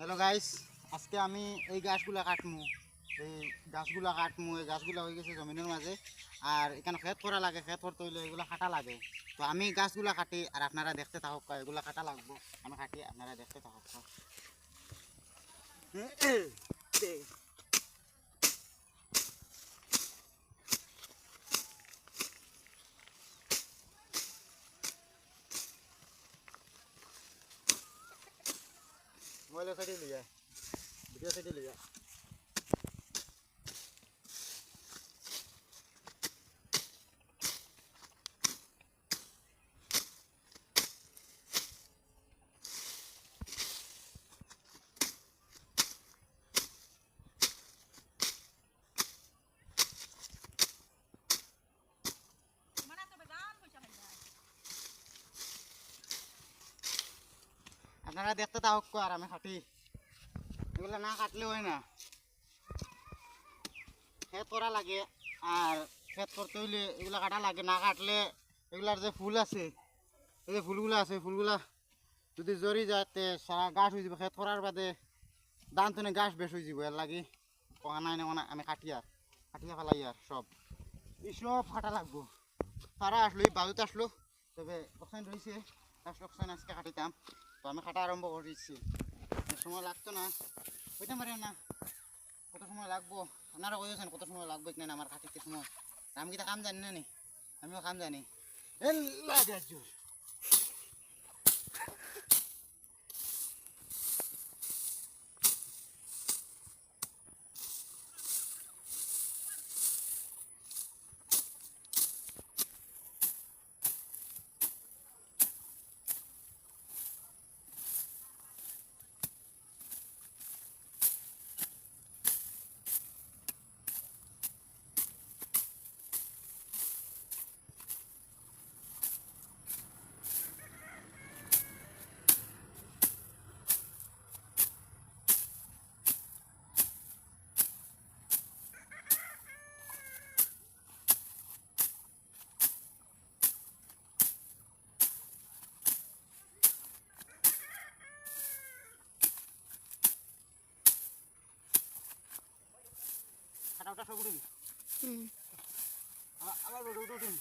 Hello guys আজকে আমি এই গাছগুলা কাটমু। এই গাছগুলা কাটমু। এই গাছগুলা হয়ে গেছে জমিনের মাঝে আর এখানে খেত করা লাগে। খেত করতে হইলে এগুলো কাটা লাগে। তো আমি গাছগুলা কাটি আর আপনারা দেখতে থাকুক এগুলা কাটা লাগবো। আমি কাটি, আপনারা দেখতে থাকুক মোবাইল সাইডে লিয়া ভিডিও সাইডে লিয়া আপনারা দেখতে থাকুক আর আমি কাটি এগুলো না কাটলে হয় না। খেত করা লাগে আর খেত করতে হইলে এগুলা কাটা লাগে। না কাটলে এগুলার যে ফুল আছে, এই যে ফুলগুলো আছে, ফুলগুলা যদি জরি যায় তে সারা গাছ হয়ে যাব। খেত করার বাদে দান তুনে গাছ বেশ হয়ে যাব। এর লাগি নাই না আমি কাটি আর কাটিয়া ফেলাই আর সব। এই সব কাটা লাগবো। তারা আসলো, এই বাজুতে আসলো। তবে ওখানে রয়েছে। আসলো ওখানে আজকে কাটিতাম। তো আমি কাটা আরম্ভ করেছি। সময় লাগতো না। বুঝতে পারেন না, কত সময় লাগবো? আপনারা বুঝেছেন কত সময় লাগবে কিনা আমার কাটিতে সময়। আমি কি কাম জানি না নি? আমিও কাম জানি। এল্লা ওটা সব উঠুন? আবার উঠে উঠে উঠুন?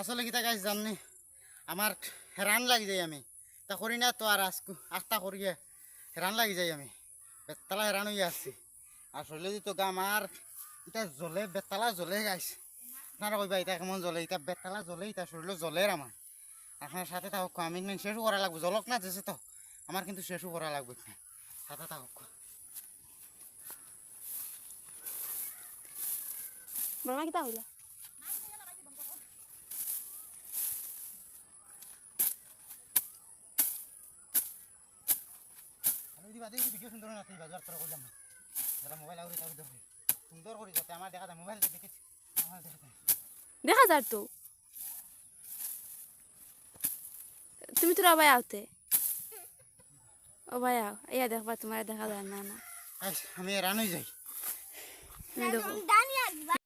আসলে কি গাছ জাননি? আমার হেরান লাগি যাই আমি। তা করি না তো আর আস্তা করিয়ে হেরান লাগি যাই আমি। বেতালা হেরান হয়ে আসছি। আসলে তো গা আমার এটা জ্বলে বেতালা জ্বলে গাইছে আপনারা কইবা এটা কেমন জ্বলে? এটা বেতালা জ্বলে এটা শরীরে জ্বলে আমার। আপনার সাথে আমি কিন্তু শেষও করা লাগবে জলক না যেছে তো আমার কিন্তু শেষও করা লাগবে সাথে থাকুক বড়মা কিতা হইলা আমি দিবা দেখি ভিডিও সুন্দর না বাজার করে করলাম না। যারা মোবাইল আউরি তাও দেখবে সুন্দর করে যাতে আমার দেখা যায় মোবাইল দেখেছি আমার দেখা যায়। দেখা যার তো। তুমি তোরা ভাই আওতে? ভাই আও ইয়া দেখবা তোমার দেখা যায় না না। আইস, আমি রানুই যাই। দেখো।